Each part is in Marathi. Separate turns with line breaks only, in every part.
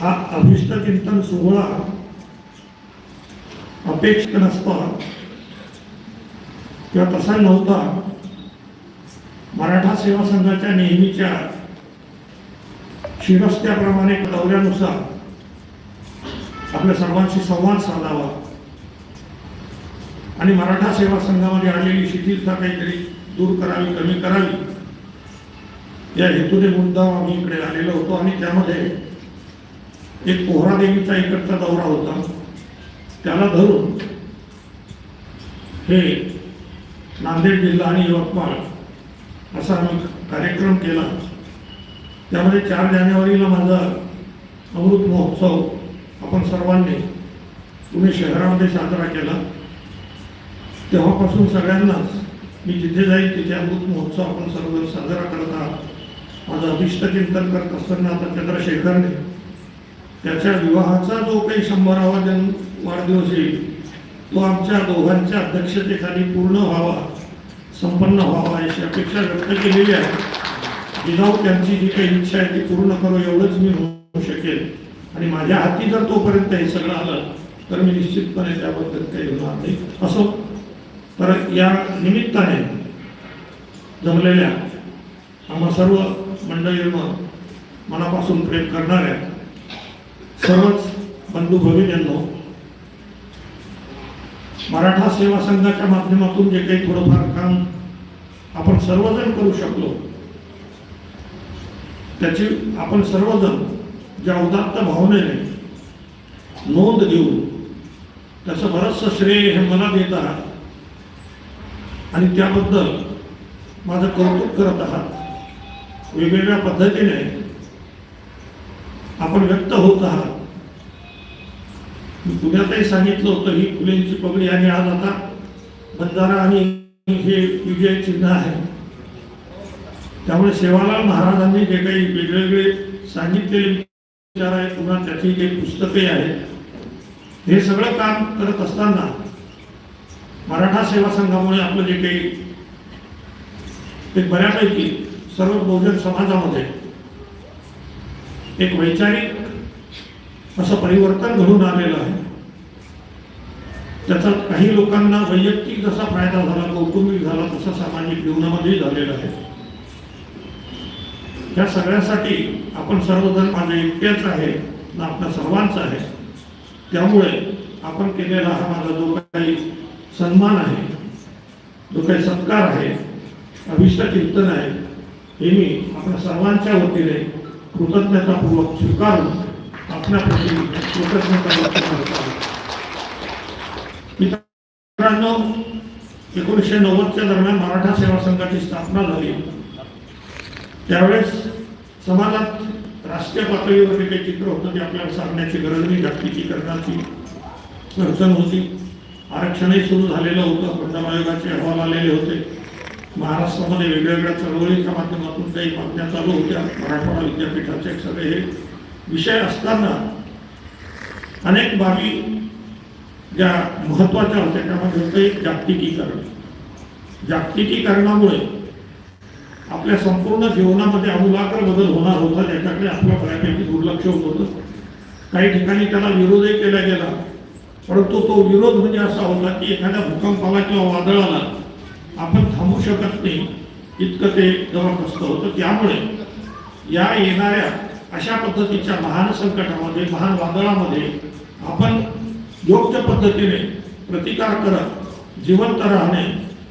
हा अभिष्ट चिंतन सोहळा अपेक्षित नसता. किंवा तसा नव्हता. मराठा सेवा संघाच्या नेहमीच्या शिरस्त्याप्रमाणे दौऱ्यानुसार आपल्या सर्वांशी संवाद साधावा. आणि मराठा सेवा संघामध्ये आलेली शिथिलता काहीतरी दूर करावी कमी करावी या हेतूने मुद्दाम आम्ही इकडे आलेलो होतो. आणि त्यामध्ये एक पोहरादेवीचा इकडचा दौरा होता. त्याला धरून हे नांदेड जिल्हा आणि यवतमाळ असा आम्ही कार्यक्रम केला. त्यामध्ये चार जानेवारीला माझा अमृत महोत्सव आपण सर्वांनी पुणे शहरामध्ये साजरा केला. तेव्हापासून सगळ्यांनाच मी जिथे जाईल तिथे अमृत महोत्सव आपण सर्व साजरा करत आहात. माझं अभिष्ट चिंतन करत असताना आता चंद्रशेखरने त्याच्या विवाहाचा जो काही शंभरावा जन्म वाढदिवस येईल तो आमच्या दोघांच्या अध्यक्षतेखाली पूर्ण व्हावा संपन्न व्हावा अशी अपेक्षा व्यक्त केलेली आहे. विदाऊट त्यांची जी काही इच्छा आहे ती पूर्ण करू एवढंच मी होऊ शकेल आणि माझ्या हाती जर तोपर्यंत हे सगळं आलं तर मी निश्चितपणे त्याबद्दल काही होणार नाही. असो तर या निमित्ताने जमलेल्या आम्हा सर्व मंडळींवर मनापासून प्रेम करणाऱ्या सर्वच बंधू भगिनींनो मराठा सेवा संघाच्या माध्यमातून जे काही थोडंफार काम आपण सर्वजण करू शकलो त्याची आपण सर्वजण ज्या उदात्त भावनेने नोंद घेऊन त्याचं बरंचसं श्रेय हे मला देत आहात आणि त्याबद्दल माझं कौतुक करत आहात वेगवेगळ्या पद्धतीने आपण व्यक्त होत आहात. मी पुण्यातही सांगितलं होतं ही फुलेंची पगडी आणि आज आता बंजारा आणि हे विजय चिन्ह आहे. त्यामुळे सेवालाल महाराजांनी जे काही वेगवेगळे सांगितलेले विचार आहेत पुन्हा त्याची काही पुस्तके आहेत हे सगळं काम करत असताना मराठा सेवा संघामुळे आपलं जे काही ते बऱ्यापैकी सर्व बहुजन समाजामध्ये एक वैचारिक असं परिवर्तन घडून आलेलं आहे. त्याचा काही लोकांना वैयक्तिक जसा फायदा झाला कौटुंबिक झाला तसा सामाजिक जीवनामध्येही झालेला आहे. या सगळ्यासाठी आपण सर्वजण माझे एकट्याच आहे ना आपल्या सर्वांचा आहे. त्यामुळे आपण केलेला हा माझा जो काही सन्मान आहे जो काही सत्कार आहे अभिष्ट चिंतन आहे हे मी आपल्या सर्वांच्या वतीने कृतज्ञतापूर्वक स्वीकारून आपल्याप्रती कृतज्ञता व्यक्त करत आहे मित्रांनो एकोणीसशे नव्वदच्या दरम्यान मराठा सेवा संघाची स्थापना झाली. त्यावेळेस समाजात राष्ट्रीय पातळीवर जे काही चित्र होतं ते आपल्याला सांगण्याची गरज नाही जागतिकीकरणाची अडचण होती. आरक्षणही सुरू झालेलं होतं मंडल आयोगाचे अहवाल आलेले होते. महाराष्ट्रामध्ये वेगवेगळ्या चळवळीच्या माध्यमातून काही मागण्या चालू होत्या. मराठवाडा विद्यापीठाचे सगळे हे विषय असताना अनेक बाबी ज्या महत्त्वाच्या होत्या त्यामध्ये होतं एक जागतिकीकरण. जागतिकीकरणामुळे आपल्या संपूर्ण जीवनामध्ये आमूलाग्र बदल होणार होता त्याच्याकडे आपलं बऱ्यापैकी दुर्लक्ष होत होतं. काही ठिकाणी त्याला विरोधही केला गेला परंतु तो विरोध म्हणजे असा होता की एखाद्या भूकंपाला किंवा वादळाला आपण थांबू शकत नाही. इतकं ते जबरदस्त होतं. त्यामुळे या येणाऱ्या अशा पद्धतीच्या महान संकटामध्ये महान वादळामध्ये आपण योग्य पद्धतीने प्रतिकार करत जिवंत राहणे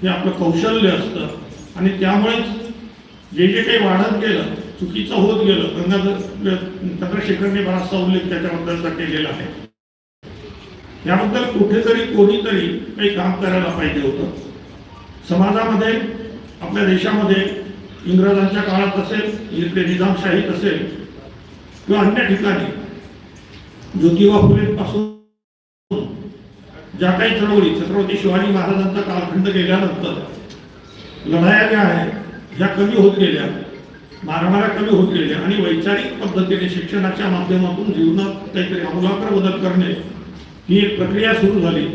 हे आपलं कौशल्य असतं. आणि त्यामुळेच जे जे काही वाढत गेलं चुकीचं होत गेलं गंगाधर चंद्रशेखरने बराचसा उल्लेख त्याच्याबद्दलचा केलेला आहे. याबद्दल कुठेतरी कोणीतरी काही काम करायला पाहिजे होतं. समाजामध्ये आपल्या देशामध्ये इंग्रजांच्या काळात असेल इथले निजामशाहीत असेल किंवा अन्य ठिकाणी ज्योतिबा फुलेपासून ज्या काही चळवळी छत्रपती शिवाजी महाराजांचा कालखंड गेल्यानंतर लढाया ज्या आहेत ह्या कमी होत गेल्या मारामाऱ्या कमी होत गेल्या आणि वैचारिक पद्धतीने शिक्षणाच्या माध्यमातून जीवनात काहीतरी अमूलाग्र बदल करणे ही एक प्रक्रिया सुरू झाली.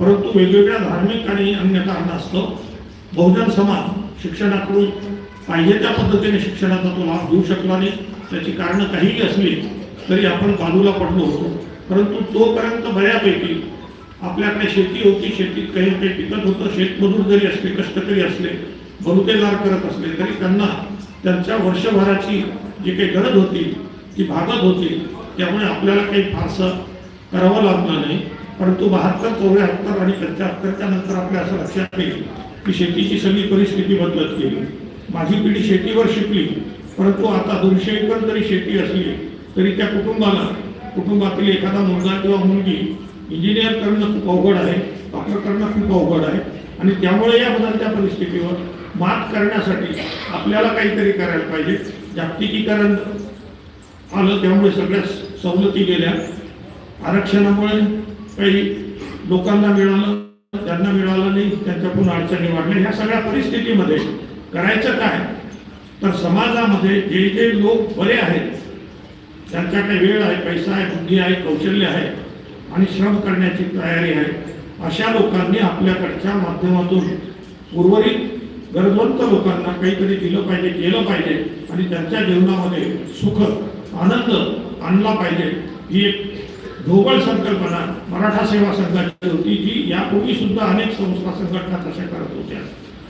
परंतु वेगवेगळ्या धार्मिक आणि अन्य कारणास्तव बहुजन समाज शिक्षणाकडून पाहिजे त्या पद्धतीने शिक्षणाचा तो लाभ घेऊ शकला नाही. त्याची कारणं काहीही असली तरी आपण बाजूला पडलो होतो. परंतु तोपर्यंत बऱ्यापैकी आपल्याकडे शेती होती. शेतीत काही काही पिकत होतं. शेतमजूर जरी असले कष्टकरी असले बहुतेदार करत असले तरी त्यांना त्यांच्या वर्षभराची जी काही गरज होती ती भागत होती. त्यामुळे आपल्याला काही फारसं करावं लागलं नाही. परंतु बहात्तर चौऱ्याहत्तर आणि पंच्याहत्तरच्या नंतर आपल्या असं लक्षात येईल की शेतीची सगळी परिस्थिती बदलत गेली. माझी पिढी शेतीवर शिकली परंतु आता दोनशे एकर जरी शेती असली तरी त्या कुटुंबाला कुटुंबातील एखादा मुलगा किंवा मुलगी इंजिनियर करणं खूप अवघड आहे डॉक्टर करणं खूप अवघड आहे आणि त्यामुळे या बदलत्या परिस्थितीवर मात करण्यासाठी आपल्याला काहीतरी करायला पाहिजे. जागतिकीकरण आलं त्यामुळे सगळ्या सवलती गेल्या. आरक्षणामुळे काही लोकांना मिळालं त्यांना मिळालं नाही त्यांच्याकडून अडचणी वाढल्या. ह्या सगळ्या परिस्थितीमध्ये करायचं काय? तर समाजामध्ये जे जे लोक बरे आहेत त्यांच्याकडे वेळ आहे पैसा आहे बुद्धी आहे कौशल्य आहे आणि श्रम करण्याची तयारी आहे अशा लोकांनी आपल्याकडच्या माध्यमातून उर्वरित गरजवंत लोकांना काहीतरी दिलं पाहिजे केलं पाहिजे आणि त्यांच्या जीवनामध्ये सुख आनंद आणला पाहिजे ही एक ढोबळ संकल्पना मराठा सेवा संघाची होती जी यापूर्वी सुद्धा अनेक संस्था संघटना तशा करत होत्या.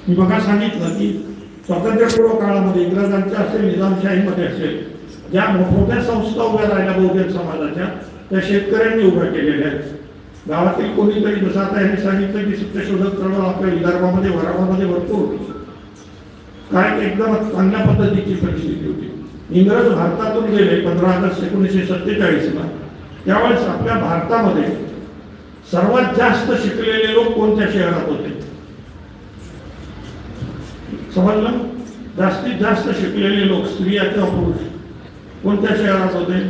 मी बघा सांगितलं की स्वातंत्र्यपूर्व काळामध्ये इंग्रजांच्या असेल निजामशाहीमध्ये असेल ज्या मोठमोठ्या संस्था उभ्या राहिल्या बहुजन समाजाच्या त्या शेतकऱ्यांनी उभ्या केलेल्या आहेत. गावातील कोणीतरी जसं आता यांनी सांगितलं की सत्यशोधक चळवळ आपल्या विदर्भामध्ये वरावामध्ये भरपूर होती. काय एकदम चांगल्या पद्धतीची परिस्थिती होती. इंग्रज भारतातून गेले पंधरा ऑगस्ट एकोणीसशे सत्तेचाळीसला. त्यावेळेस आपल्या भारतामध्ये सर्वात जास्त शिकलेले लोक कोणत्या शहरात होते? समजलं? जास्तीत जास्त शिकलेले लोक स्त्रिया किंवा पुरुष कोणत्या शहरात होते?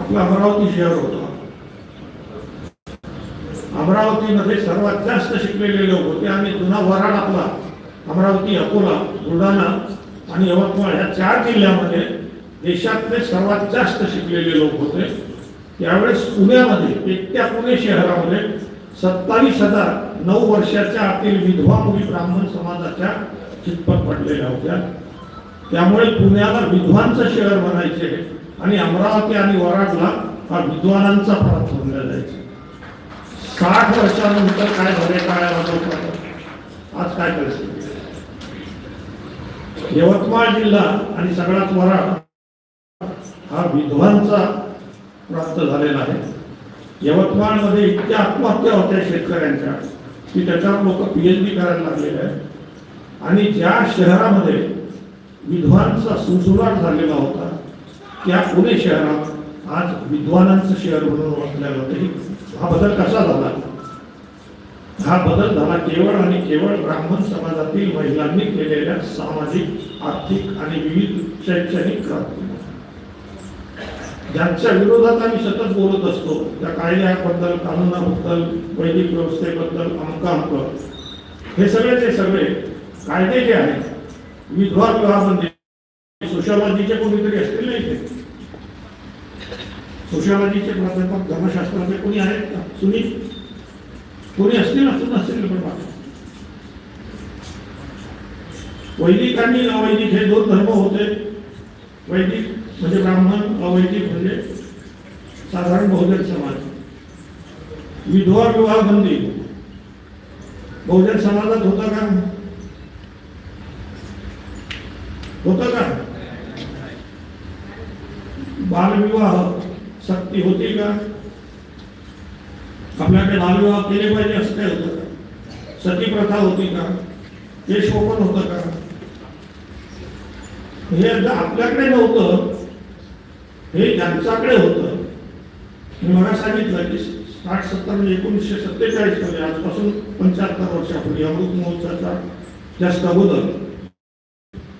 आपलं अमरावती शहर होतं. अमरावतीमध्ये सर्वात जास्त शिकलेले लोक होते. आणि जुना वराड आपला अमरावती अकोला बुलढाणा आणि यवतमाळ ह्या चार जिल्ह्यामध्ये देशातले सर्वात जास्त शिकलेले लोक होते. त्यावेळेस पुण्यामध्ये एकट्या पुणे शहरामध्ये सत्तावीस हजार नऊ वर्षाच्या आतील विधवा मुली ब्राह्मण समाजाच्या चितपत पडलेल्या होत्या. त्यामुळे पुण्याला विद्वांचं शहर म्हणायचे आणि अमरावती आणि वराडला हा विद्वानांचा प्रांत म्हणलं जायचे. साठ वर्षानंतर काय झाले काय आज काय परिस्थिती? यवतमाळ जिल्हा आणि सगळाच वराड हा विधवांचा प्राप्त झालेला आहे. यवतमाळमध्ये इतक्या आत्महत्या होत्या शेतकऱ्यांच्या की त्याच्यावर लोक पी एच डी करायला लागलेले आहेत. आणि ज्या शहरामध्ये विद्वांचा सुसुराट झालेला होता त्या पुणे शहरात आज विद्वानांचं शहर म्हणून ओळखलं जातं. हा बदल कसा झाला? हा बदल झाला केवळ आणि केवळ ब्राह्मण समाजातील महिलांनी केलेल्या सामाजिक आर्थिक आणि विविध शैक्षणिक क्रांती ज्यांच्या विरोधात आम्ही सतत बोलत असतो त्या कायद्याबद्दल कानूनाबद्दल वैदिक व्यवस्थेबद्दल अमका अमक हे सगळे ते सगळे कायदे जे आहेत विधवा विवाहामध्ये सोशॉलॉजीचे कोणीतरी असतील नाही ते सोशॉलॉजीचे प्राध्यापक धर्मशास्त्राचे कोणी आहेत का? सुनील? कोणी असतील असून नसतील पण वैदिक आणि अवैदिक हे दोन धर्म होते. वैदिक म्हणजे ब्राह्मण अवैदिक म्हणजे साधारण बहुजन समाज. विधवा विवाह बंदी. बहुजन समाजात होता का? होता का? बालविवाह. सक्ती होती का? आपल्याकडे बालविवाह केले पाहिजे असं काय होतं का? सती प्रथा होती का? देशोपन होतं का हे आपल्याकडे नव्हतं. हे त्यांच्याकडे होतं. मी मला सांगितलं की साठ सत्तर म्हणजे एकोणीसशे सत्तेचाळीसमध्ये आजपासून पंच्याहत्तर वर्षापूर्वी अमृत महोत्सवाचा जास्त अगोदर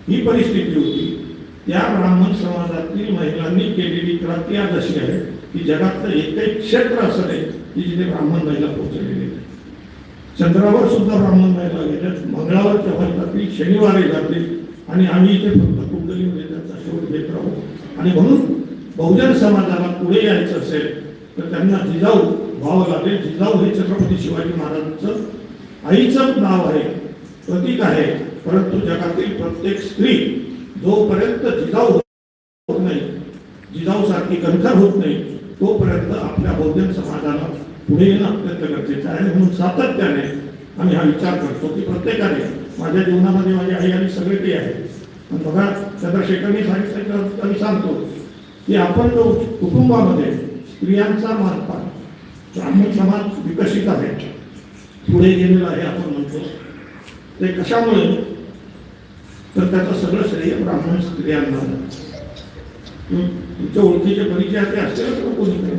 ही परिस्थिती होती. त्या ब्राह्मण समाजातील महिलांनी केलेली क्रांती आज अशी आहे की जगातलं एकही क्षेत्र असं नाही. की जिथे ब्राह्मण महिला पोहोचलेली चंद्रावर सुद्धा ब्राह्मण महिला गेल्यात मंगळावर भारतातील शनिवारी जातील आणि आम्ही इथे फक्त कुंडलीमध्ये त्यांचा शोध घेत राहू. आणि म्हणून बहुजन समाजाला पुढे यायचं असेल तर त्यांना जिजाऊ व्हावं लागेल. जिजाऊ हे छत्रपती शिवाजी महाराजांचं आईचं नाव आहे प्रतीक आहे. परंतु जगातील प्रत्येक स्त्री जोपर्यंत जिजाऊ होत नाही जिजाऊ सारखी कणखर होत नाही तोपर्यंत आपल्या बहुजन समाजाला पुढे येणं अत्यंत गरजेचं आहे. म्हणून सातत्याने आम्ही हा विचार करतो की प्रत्येकाने माझ्या जीवनामध्ये माझी आई आणि सगळे ते आहे पण बघा चंद्रशेखरनी सांगितलं की आम्ही सांगतो की आपण जो कुटुंबामध्ये स्त्रियांचा मानपान ब्राह्मण समाज विकसित आहे पुढे गेलेला आहे आपण म्हणतो ते कशामुळे? तर त्याचं सगळं श्रेय ब्राह्मण स्त्रियांना तुमच्या ओळखीचे परिचय ते असतीलच ना कोणीतरी?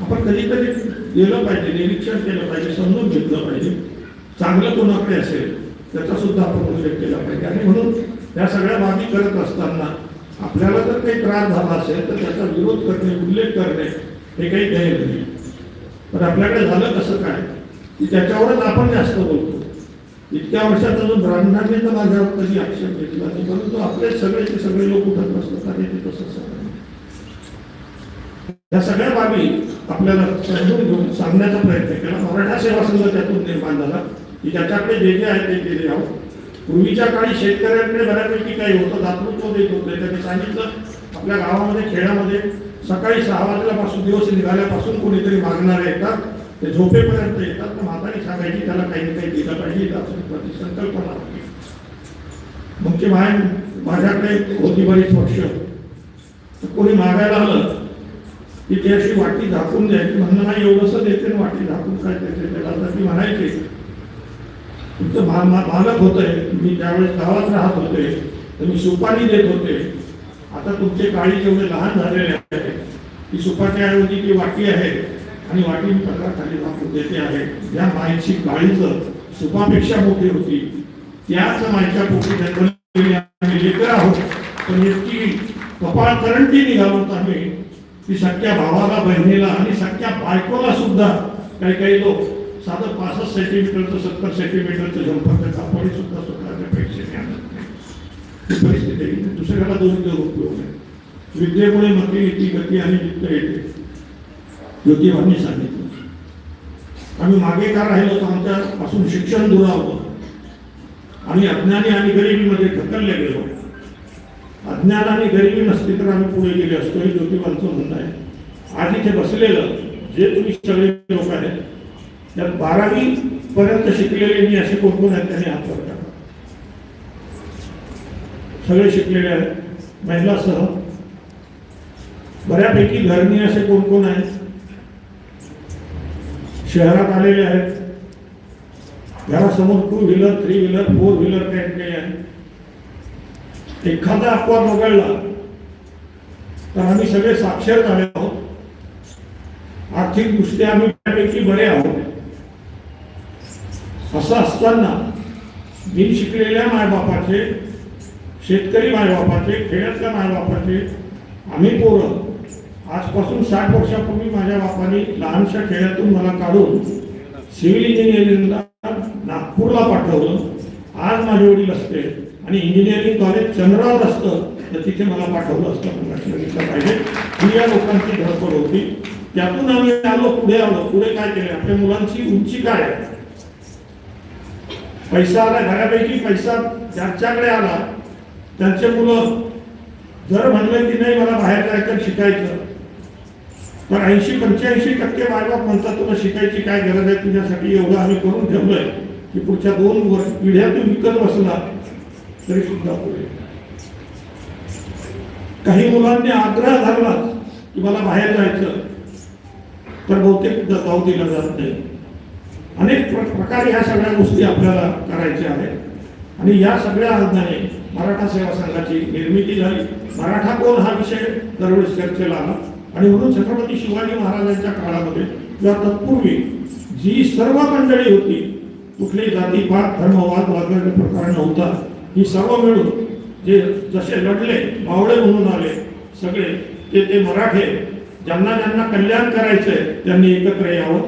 आपण कधीतरी गेलं पाहिजे निरीक्षण केलं पाहिजे समजून घेतलं पाहिजे. चांगलं कोणाकडे असेल त्याचा सुद्धा आपण उल्लेख केला पाहिजे. आणि म्हणून या सगळ्या बाबी करत असताना आपल्याला जर काही त्रास झाला असेल तर त्याचा विरोध करणे उल्लेख करणे हे काही ध्येय नाही. पण आपल्याकडे झालं कसं काय की त्याच्यावरच आपण जास्त बोलतो. इतक्या वर्षात अजून ब्राह्मणांनी तर माझ्यावर कधी आक्षेप घेतला नाही परंतु आपले सगळेचे सगळे लोक उठत नसतात आणि ते तसंच या सगळ्या बाबी आपल्याला समजून घेऊन सांगण्याचा प्रयत्न केला. मराठा सेवा संघ त्यातून निर्माण झाला. की ज्याच्याकडे जे जे आहे ते दिले आहोत. पूर्वीच्या काळी शेतकऱ्यांकडे बऱ्यापैकी काही होतं दातृत्व देत होते. त्यांनी सांगितलं आपल्या गावामध्ये खेड्यामध्ये सकाळी सहा वाजल्यापासून दिवस निघाल्यापासून कोणीतरी मागणारे येतात. ते झोपेपर्यंत येतात. तर म्हातारी सांगायची त्याला काही ना काही दिलं पाहिजे. त्याची संकल्पना. होती मग ते माझ्याकडे होती बरीच पक्ष तर कोणी मागायला आलं की अशी वाटी झाकून द्यायची. म्हणणं नाही एवढंसं देते ना वाटी झाकून काय देते? त्याला ती म्हणायची. तुमचं मा मा- मालक होतंय. मी त्यावेळेस गावात राहत होते. तर मी सुपारी देत होते. आता तुमचे काळी जेवढे लहान झालेले आहे ती सुपाट्याऐवजी ती वाटी आहे आणि वाटी मी पदरा खाली झाकून देते आहे. ज्या माईची काळीचं सुपापेक्षा मोठी होती. त्याच माईच्या पोटी जन्मलेली आम्ही लेकर आहोत. पण इतकी कपाळ करंटी निघालो आम्ही. की सख्या भावाला बहिणीला आणि सख्या बायकोला सुद्धा काही काही लोक साधं पासष्ट सेंटीमीटरचं सत्तर सेंटीमीटरचं झंपरचं कापडी सुद्धा स्वतःच्या पैसे आणत नाही. ही परिस्थिती दुसऱ्याला दोन दोन उपयोग आहे विद्येमुळे मती येते गती आणि जिद्द येते. ज्योतिबांनी सांगितलं. आम्ही मागे का राहिलो तर आमच्यापासून शिक्षण दुरावलं आणि अज्ञानी आणि गरिबीमध्ये ढकलले गेलो. अज्ञान आणि गरिबी नसली तर आम्ही पुढे गेले असतो हे ज्योतिबांचं म्हणणं आहे. आज इथे बसलेलं जे तुम्ही सगळे लोक आहेत त्यात बारावी पर्यंत शिकलेले मी असे कोण कोण आहेत त्यांनी हात वर टाका सगळे शिकलेले आहेत महिलासह. बऱ्यापैकी घरणी असे कोण कोण आहेत शहरात आलेले आहेत. घरासमोर two wheeler three wheeler four wheeler काही काही आहेत. एखादा अपवाद वगळला तर आम्ही सगळे साक्षर झाले आहोत. आर्थिक दृष्ट्या आम्ही बऱ्यापैकी बरे आहोत. असं असताना बिन शिकलेल्या मायबापाचे शेतकरी मायबापाचे खेड्यातल्या मायबापाचे आम्ही पोरं आजपासून साठ वर्षापूर्वी माझ्या बापाने लहानशा खेड्यातून मला काढून सिव्हिल इंजिनिअरिंगला नागपूरला पाठवलं. आज माझे वडील असते आणि इंजिनिअरिंग कॉलेज चंद्रावर असतं तर तिथे मला पाठवलं असतं. घेतलं पाहिजे. ही या लोकांची धडपड होती. त्यातून आम्ही आलो पुढे आलो. पुढे काय केलं? आपल्या मुलांची उंची काय आहे? पैसा आला घरापैकी पैसा ज्यांच्याकडे आला त्यांचे मुलं जर म्हणलं की नाही मला बाहेर जायचं शिकायचं. तर ऐंशी पंच्याऐंशी टक्के बायबाप म्हणतात तुला शिकायची काय गरज आहे? तुझ्यासाठी एवढं आम्ही करून ठेवलंय. की पुढच्या दोन वर्ष पिढ्या तू विकत बसला तरी सुद्धा पुढे काही मुलांनी आग्रह धरला की मला बाहेर जायचं. तर बहुतेक जाऊ दिला जात नाही. अनेक प्र- प्रकारे ह्या सगळ्या गोष्टी आपल्याला करायच्या आहेत. आणि या सगळ्या अर्थाने मराठा सेवा संघाची निर्मिती झाली. मराठा कोण हा विषय दरवेळेस चर्चेला आला. आणि म्हणून छत्रपती शिवाजी महाराजांच्या काळामध्ये किंवा तत्पूर्वी जी सर्व मंडळी होती कुठली जातीपात धर्मवाद वगैरे प्रकार नव्हता. ही सर्व मिळून जे जसे लढले मावळे म्हणून आले सगळे ते ते मराठे ज्यांना ज्यांना कल्याण करायचंय त्यांनी एकत्र यावं.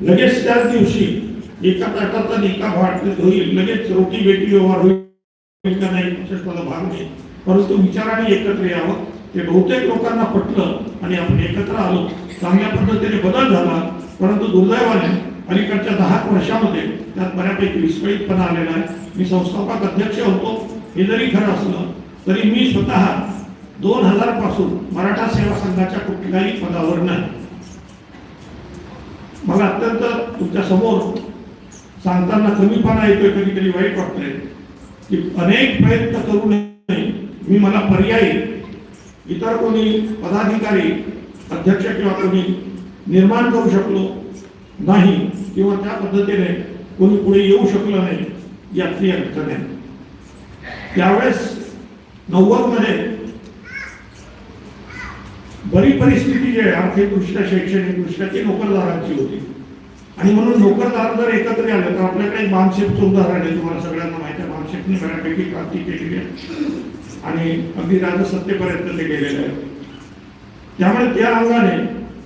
लगेच त्याच दिवशी एका ताटाचा एका भाट होईल लगेच रोटी बेटी व्यवहार होईल का नाही त्याला भाग नाही. परंतु विचाराने एकत्र यावं. ते बहुतेक लोकांना पटलं आणि आपण एकत्र आलो. चांगल्या पद्धतीने बदल झाला. परंतु दुर्दैवाने अलीकडच्या दहा वर्षामध्ये त्यात बऱ्यापैकी विस्कळीतपणा आलेला आहे. मी संस्थापक अध्यक्ष होतो. हे जरी खरं असलं तरी मी स्वतः दोन हजारपासून मराठा सेवा संघाच्या कुठल्याही पदावर नाही. मला अत्यंत तुमच्यासमोर सांगताना कमीपणा येतोय कधी कधी वाईट वाटतंय की अनेक प्रयत्न करूनही मी मला पर्यायी इतर कोणी पदाधिकारी अध्यक्ष किंवा कोणी निर्माण करू शकलो नाही. किंवा त्या पद्धतीने कोणी पुढे येऊ शकलं नाही यातली अडचण आहे त्यावेळेस नव्वदमध्ये बरी परिस्थिती जी आहे आर्थिकदृष्ट्या शैक्षणिकदृष्ट्या ती नोकरदारांची होती. आणि म्हणून नोकरदार जर एकत्र आले तर आपल्याकडे मानसिकचं उदाहरण आहे तुम्हाला सगळ्यांना माहिती आहे मानसिकने बऱ्यापैकी क्रांती केलेली आहे. आणि अगदी राजसत्तेपर्यंत ते गेलेले आहे त्यामुळे त्या अंगाने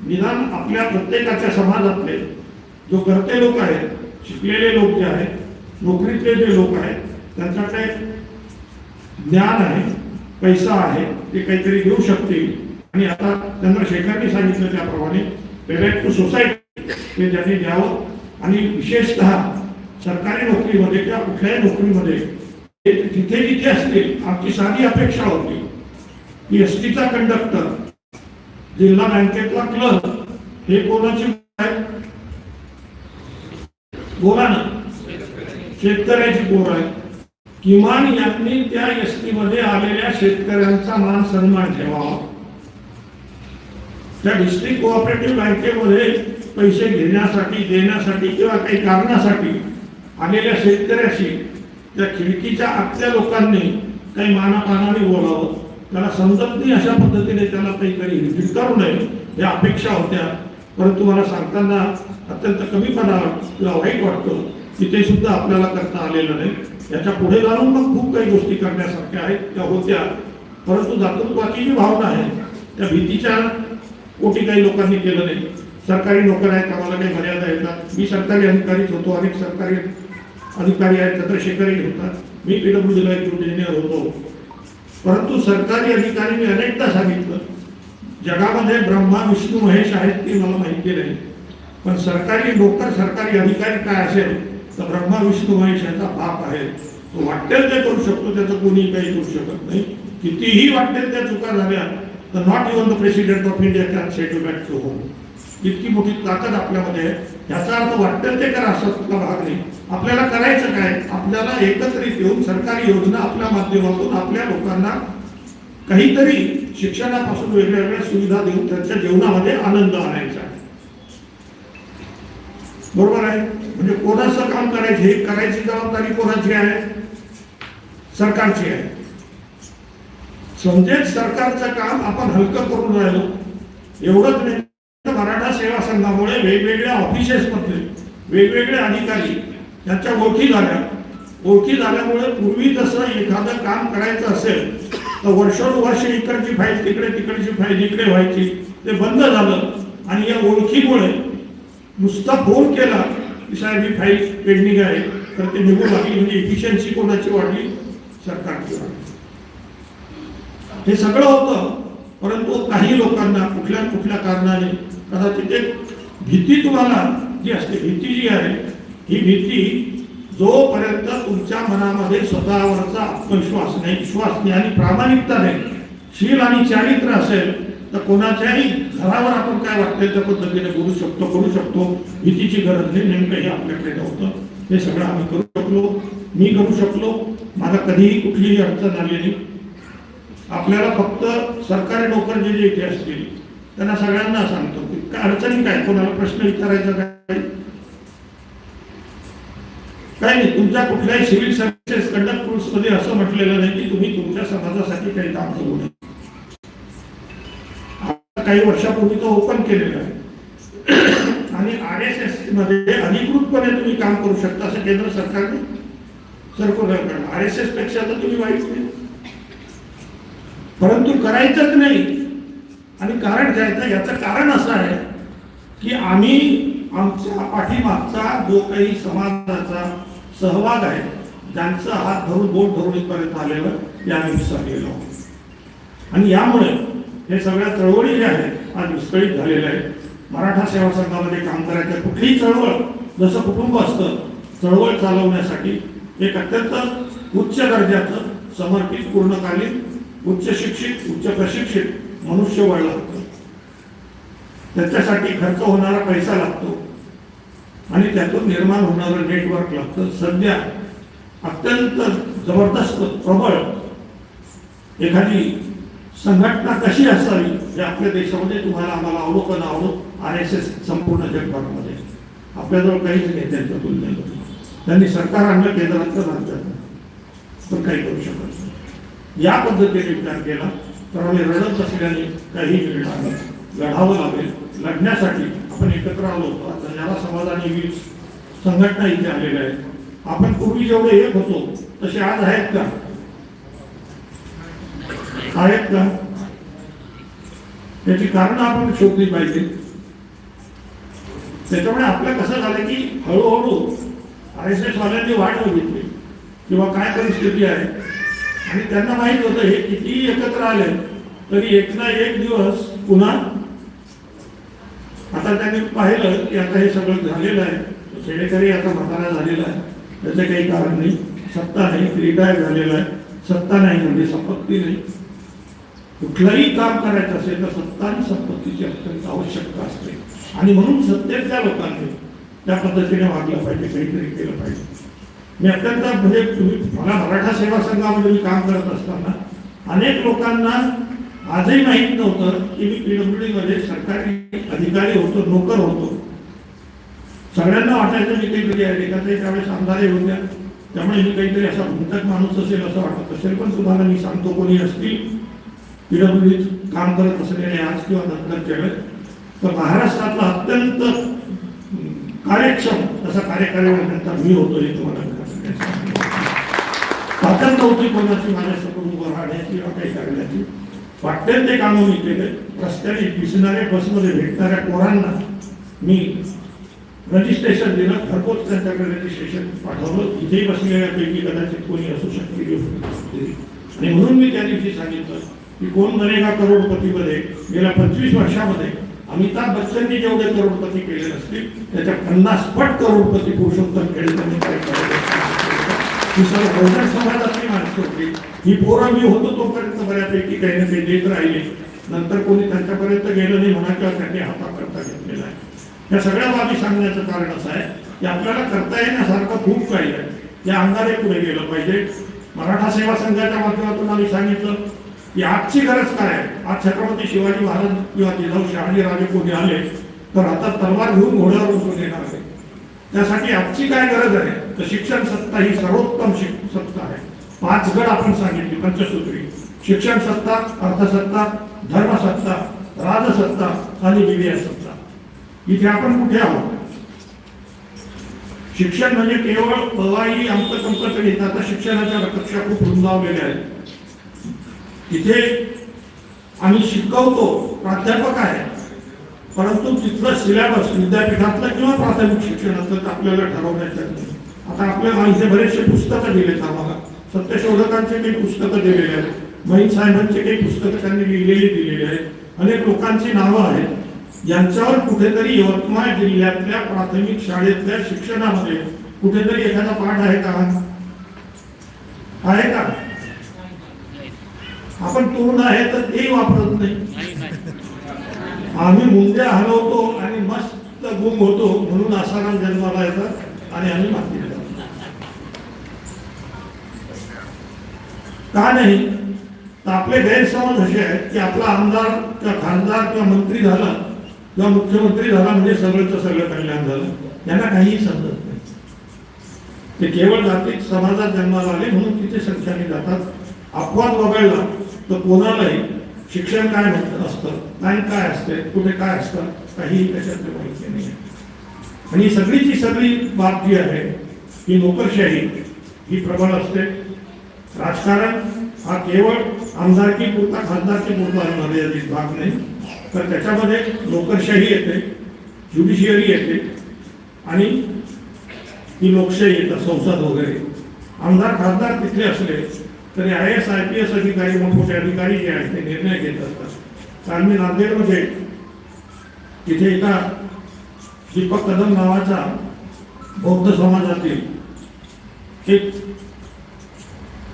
निदान आपल्या प्रत्येकाच्या समाजातले जो करते लोक आहेत शिकलेले लोक जे आहेत नोकरीतले जे लोक आहेत त्यांच्याकडे ज्ञान आहे पैसा आहे ते काहीतरी घेऊ शकतील. आणि आता चंद्रशेखरने सांगितलं त्याप्रमाणे पेमेंट टू सोसायटी हे त्यांनी द्यावं आणि विशेषतः सरकारी नोकरीमध्ये किंवा कुठल्याही नोकरीमध्ये ते जिथे जिथे असतील आमची साधी अपेक्षा होती की एस टीचा कंडक्टर जिल्हा बँकेतला क्लर्क हे कोणाची बोला ना शेतकऱ्याची बोर आहे किमान यांनी त्या एस टी मध्ये आलेल्या शेतकऱ्यांचा मान सन्मान ठेवावा. त्या डिस्ट्रिक्ट कोऑपरेटिव्ह बँकेमध्ये पैसे घेण्यासाठी देण्यासाठी किंवा काही कारणासाठी आलेल्या शेतकऱ्याशी त्या खिडकीच्या आतल्या लोकांनी काही मानापानाने बोलावं. त्याला समजत नाही अशा पद्धतीने त्याला काहीतरी करू नये या अपेक्षा होत्या. परंतु मला सांगताना अत्यंत कमीपणा किंवा वाईट वाटतो की सुद्धा आपल्याला करता आलेलं नाही. याच्यापुढे जाऊन मग खूप काही गोष्टी करण्यासारख्या आहेत त्या होत्या. परंतु दातृत्वाची जी भावना आहे त्या भीतीच्या कोटी काही लोकांनी केलं नाही. सरकारी नोकर आहेत आम्हाला काही मर्यादा येतात. मी सरकारी अधिकारीच होतो अनेक सरकारी अधिकारी आहेत चंद्रशेखरही होतात मी पीडब्ल्यू एक इंजिनियर होतो. परंतु सरकारी अधिकारी मी अनेकदा सांगितलं. जगामध्ये ब्रह्मा विष्णू महेश आहेत ते मला माहिती नाही. पण सरकारी नोकर सरकारी अधिकारी काय असेल तर ब्रह्मा विष्णू महेश याचा बाप आहे. तो वाटेल ते करू शकतो त्याचं कोणी काही करू शकत नाही. कितीही वाटेल त्या चुका झाल्या तर not even the president of India can set you back to home इतकी मोठी ताकद आपल्यामध्ये आहे. याचा अर्थ वाटेल ते करा असं सुद्धा भाग नाही. आपल्याला करायचं काय? आपल्याला एकत्रित येऊन सरकारी योजना आपल्या माध्यमातून आपल्या लोकांना काहीतरी शिक्षणापासून वेगळ्या वेगळ्या सुविधा देऊन त्यांच्या जीवनामध्ये आनंद आणायचा. आहे बरोबर आहे? म्हणजे कोणाचं काम करायचं हे करायची जबाबदारी कोणाची आहे? सरकारची आहे. समजेल सरकारचं काम आपण हलकं करून राहिलो. एवढंच नाही. मराठा सेवा संघामुळे वेगवेगळ्या ऑफिसेसमधले वेगवेगळे अधिकारी त्यांच्या ओळखी झाल्या. ओळखी झाल्यामुळे पूर्वी जसं एखादं काम करायचं असेल तर वर्षानुवर्ष इकडची फाईल तिकडे तिकडची फाईल इकडे व्हायची. ते बंद झालं. आणि या ओळखीमुळे नुसता फोन केला की साहेब ही फाईल पेंडिंग आहे. तर ते निघू लागली म्हणजे इफिशियन्सी कोणाची वाढली? सरकारची वाढली. हे सगळं होतं. परंतु काही लोकांना कुठल्या कुठल्या कारणाने कदाचित एक भीती तुम्हाला जी असते भीती जी आहे ही भीती जोपर्यंत तुमच्या मनामध्ये स्वतःवरचा आत्मविश्वास नाही विश्वास नाही आणि प्रामाणिकता नाही शील आणि चारित्र्य असेल तर कोणाच्याही घरावर आपण काय वाटतंय त्या पद्धतीने बोलू शकतो करू शकतो भीतीची गरज नाही नेमकं हे आपल्याकडे नव्हतं. हे सगळं आम्ही करू शकलो. मी करू शकलो. मला कधीही कुठलीही अडचण आली नाही. आपल्याला फक्त सरकारी नोकर जे जे इथे असतील त्यांना सगळ्यांना सांगतो की काय अडचणी काय? कोणाला प्रश्न विचारायचा काय? काय नाही तुमच्या कुठल्याही सिव्हिल सर्व्हिसेस कंडक्ट रूल्समध्ये असं म्हटलेलं नाही की तुम्ही तुमच्या समाजासाठी काही काम करू नये काही वर्षापूर्वी तो ओपन केलेला आहे. आणि आर एस एसमध्ये अधिकृतपणे तुम्ही काम करू शकता असं केंद्र सरकारने सर्क्युलर काढलं आर एस एसपेक्षा तर तुम्ही वाईट नाही. परंतु करायचंच नाही. आणि कारण द्यायचं याचं कारण असं आहे की आम्ही आमच्या पाठीमागचा जो काही समाजाचा सहभाग आहे ज्यांचा हात धरून बोट धरून इथपर्यंत आलेलं या आम्ही विसरलेलो आणि यामुळे हे सगळ्या चळवळी ज्या आहेत आज विस्कळीत झालेल्या आहेत. मराठा सेवा संघामध्ये काम करायचं कुठलीही चळवळ जसं कुटुंब असतं चळवळ चालवण्यासाठी एक अत्यंत उच्च दर्जाचं समर्पित पूर्णकालीन उच्च शिक्षित उच्च प्रशिक्षित मनुष्यबळ लागतं. त्याच्यासाठी खर्च होणारा पैसा लागतो. आणि त्यातून निर्माण होणारं नेटवर्क लागतं. सध्या अत्यंत जबरदस्त प्रबळ एखादी संघटना कशी असावी हे आपल्या देशामध्ये तुम्हाला आम्हाला अवलोकन का आवडो आर एस एस संपूर्ण जगभरामध्ये. आपल्याजवळ काहीच नाही त्यांच्या तुलनेत त्यांनी सरकार आणलं केंद्रातलं तर राज्यात पण काही करू शकत नाही. या पद्धतीने विचार केला तर आम्ही रडत असल्याने काही मिळणार नाही लढावं लागेल. लढण्यासाठी आपण एकत्र आलो होतो. आता ज्याला समाजाने वीज संघटना इथे आलेल्या आहेत. आपण पूर्वी जेवढे एक होतो तसे आज आहेत का? आहेत का त्याची कारण आपण शोधली पाहिजे. त्याच्यामुळे आपलं कसं झालं की हळूहळू आर एस एस वाल्यांनी वाट बघितली किंवा काय परिस्थिती आहे. आणि त्यांना माहीत होतं हे किती एकत्र आले तरी एक ना एक दिवस पुन्हा आता त्यांनी पाहिलं की आता हे सगळं झालेलं आहे. शेडेकरी आता म्हातारा झालेला आहे. त्याचं काही कारण नाही. सत्ता नाही रिटायर झालेला आहे. सत्ता नाही म्हणजे संपत्ती नाही. कुठलंही काम करायचं असेल तर सत्ता आणि संपत्तीची अत्यंत आवश्यकता असते. आणि म्हणून सत्तेच्या लोकांनी त्या पद्धतीने वागलं पाहिजे काहीतरी केलं पाहिजे. मी अत्यंत म्हणजे तुम्ही मला मराठा सेवा संघामध्ये मी काम करत असताना अनेक लोकांना आजही माहीत नव्हतं की मी पीडब्ल्यूडीमध्ये सरकारी अधिकारी होतो नोकर होतो. सगळ्यांना वाटायचं मी काहीतरी आहे का ते त्यावेळेस आमदारे होत्या त्यामुळे मी काहीतरी असा भूतक माणूस असेल असं वाटत असेल पण तुम्हाला मी सांगतो कोणी असतील पीडब्ल्यूडीत काम करत असलेले आज किंवा नंतरच्या वेळेस तर महाराष्ट्रातला अत्यंत कार्यक्षम असा कार्यकारी नंतर मी होतो हे तुम्हाला ताकद होती कोणाची माझ्यासमोर उभं राहण्याची किंवा काही करण्याची वाटेल ते कामं मी केले रस्त्याने दिसणारे बसमध्ये भेटणाऱ्या पोरांना मी रजिस्ट्रेशन दिलं. घरपोच त्यांच्याकडे रजिस्ट्रेशन पाठवलं. इथेही बसलेल्यापैकी कदाचित कोणी असू शकते. आणि म्हणून मी त्या दिवशी सांगितलं की कोण बनेगा करोडपतीमध्ये गेल्या पंचवीस वर्षामध्ये अमिताभ बच्चननी जेवढे करोडपती केले असतील त्याच्या पन्नास पट करोडपती पुरुषोत्तम खेळताना काय ही सर्व बहुजन समाजातली माणसं होती. ही पोरं मी होतो तोपर्यंत बऱ्यापैकी काही ना काही देत राहिले. नंतर कोणी त्यांच्यापर्यंत गेलं नाही म्हणा किंवा त्यांनी हाताकरता घेतलेला आहे. या सगळ्या बाबी सांगण्याचं कारण असं आहे की आपल्याला करता येण्यासारखं खूप काही आहे. या अंगाने पुढे गेलं पाहिजे. मराठा सेवा संघाच्या माध्यमातून आम्ही सांगितलं की आजची गरज काय आहे? आज छत्रपती शिवाजी महाराज किंवा जिजाऊ शहाजी राजे कोणी आले तर आता तलवार घेऊन घोड्यावर बसून येणार आहे त्यासाठी आजची काय गरज आहे? तर शिक्षण सत्ता ही सर्वोत्तम सत्ता आहे. पाच गड आपण सांगितली पंचसूत्री. शिक्षण सत्ता अर्थसत्ता धर्मसत्ता राजसत्ता आणि विधेय सत्ता. इथे आपण कुठे आहोत? शिक्षण म्हणजे केवळ पवाई अंक कंपच आता शिक्षणाच्या कक्षा खूप रुंदावलेल्या आहेत. तिथे आम्ही शिकवतो प्राध्यापक आहे परंतु तिथलं सिलेबस विद्यापीठातलं किंवा प्राथमिक शिक्षणातलं तर आपल्याला ठरवण्याचं नाही आता आपल्याला इथे बरेचसे पुस्तकं दिलेत आम्हाला सत्यशोधकांचे काही पुस्तकं दिलेले आहेत. महिन साहेबांचे काही पुस्तकं त्यांनी लिहिलेली दिलेली आहेत. अनेक लोकांची नावं आहेत. यांच्यावर कुठेतरी यवतमाळ जिल्ह्यातल्या प्राथमिक शाळेतल्या शिक्षणामध्ये कुठेतरी एखादा पाठ आहे का? आहे का? आपण तोंड आहे तर तेही वापरत नाही. आम्ही मुंद्या हलवतो आणि मस्त गुम होतो म्हणून आसाराम जन्माला येतात आणि आम्ही माती का नाही? तर आपले गैरसमज असे आहेत की आपला आमदार किंवा खासदार किंवा मंत्री झाला किंवा मुख्यमंत्री झाला म्हणजे सगळंच सगळं कल्याण झालं. यांना काहीही समजत नाही. ते केवळ जातीत समाजात जन्माला आले म्हणून तिथे संख्याने जातात अपवाद वगळला तर कोणालाही शिक्षण काय म्हणत असतं. बँक काय असते कुठे काय असतं काहीही त्याच्यात माहिती नाही. आणि सगळीची सगळी बाब जी आहे ही नोकरशाही ही प्रबळ असते. राजकारण हा केवळ आमदारकी पुरता खासदारकी पुरता मर्यादित भाग नाही. तर त्याच्यामध्ये नोकरशाही येते ज्युडिशियरी येते आणि ही लोकशाही येतात संसद वगैरे. आमदार खासदार तिथले असले तरी I S I P S अधिकारी मोठमोठे अधिकारी जे आहेत ते निर्णय घेत असतात. काल मी नांदेडमध्ये तिथे एका दीपक कदम नावाचा बौद्ध समाजातील एक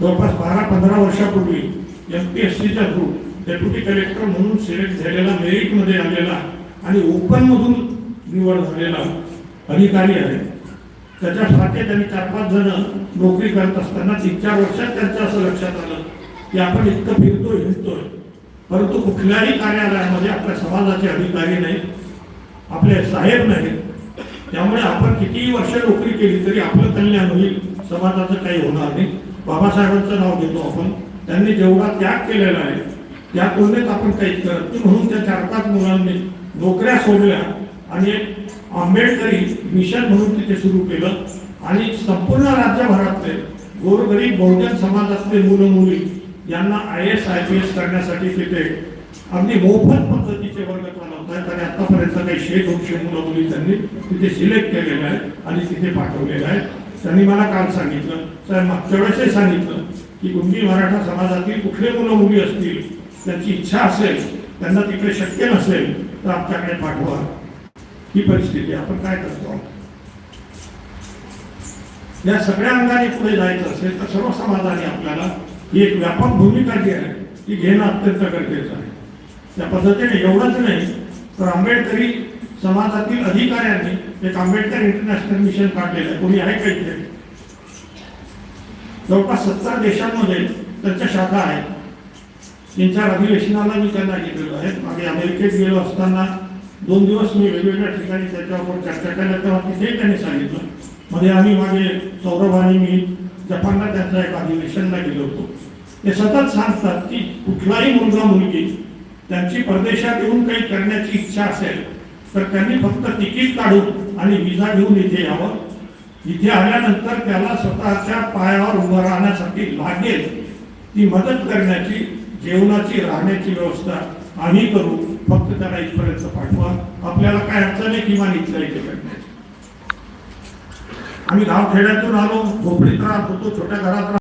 जवळपास बारा पंधरा वर्षापूर्वी एम पी एस सीच्या थ्रू डेप्युटी कलेक्टर म्हणून सिलेक्ट झालेला मेरिटमध्ये आलेला आणि ओपनमधून निवड झालेला अधिकारी आहे. त्याच्यासाठी त्यांनी चार पाच जण नोकरी करत असताना तीन चार वर्षात त्यांचं असं लक्षात आलं की आपण इतकं फिरतोय हिंडतोय. परंतु कुठल्याही कार्यालयामध्ये आपल्या समाजाचे अधिकारी नाही आपले साहेब नाही. त्यामुळे आपण कितीही वर्ष नोकरी केली तरी आपलं कल्याण होईल समाजाचं काही होणार नाही. बाबासाहेबांचं नाव घेतो आपण. त्यांनी जेवढा त्याग केलेला आहे त्या तुलनेत आपण काहीच करत म्हणून त्या चार पाच मुलांनी नोकऱ्या सोडल्या आणि एक आंबेडकरी मिशन म्हणून तिथे सुरू केलं. आणि संपूर्ण राज्यभरातले गोरगरीब बहुजन समाजातले मुलं मुली यांना I S I P S करण्यासाठी तिथे अगदी मोफत पद्धतीचे वर्ग चालवत आहेत आणि आतापर्यंत काही शे दोनशे मुलं मुली त्यांनी तिथे सिलेक्ट केलेलं आहे आणि तिथे पाठवलेलं आहे त्यांनी मला काल सांगितलं साहेब मागच्या वेळेसही सांगितलं की कुणबी मराठा समाजातील कुठले मुलं मुली असतील त्यांची इच्छा असेल त्यांना तिकडे शक्य नसेल तर आमच्याकडे पाठवा. ही परिस्थिती आपण काय करतो? या सगळ्या अंगाने पुढे जायचं असेल तर सर्व समाजाने आपल्याला ही एक व्यापक भूमिका जी आहे ती घेणं अत्यंत गरजेचं आहे. त्या पद्धतीने एवढंच नाही तर आंबेडकरी समाजातील अधिकाऱ्यांनी एक आंबेडकर इंटरनॅशनल मिशन काढलेलं आहे. कोणी आहे काही जवळपास सत्तर देशांमध्ये त्यांच्या शाखा आहेत. तीन चार अधिवेशनाला मी त्यांना गेलेलो आहे मागे अमेरिकेत गेलो असताना दोन दिवस मी वेगवेगळ्या ठिकाणी त्याच्यावर चर्चा केल्या तेव्हा तिथेही त्यांनी सांगितलं मध्ये आम्ही माझे सौरभ आणि मी जपानला त्यांचा एक अधिवेशनला गेलो होतो. ते सतत सांगतात की कुठलाही मुलगा मुलगी त्यांची परदेशात येऊन काही करण्याची इच्छा असेल तर त्यांनी फक्त तिकीट काढून आणि विजा घेऊन इथे यावं. इथे आल्यानंतर त्याला स्वतःच्या पायावर उभं राहण्यासाठी लागेल. ती मदत करण्याची जेवणाची राहण्याची व्यवस्था आम्ही करू. फक्त त्याला इथपर्यंत पाठवा. आपल्याला काय अडचण नाही किमान इथल्या इथे आम्ही गावखेड्यातून आलो झोपडीत राहत होतो छोट्या घरात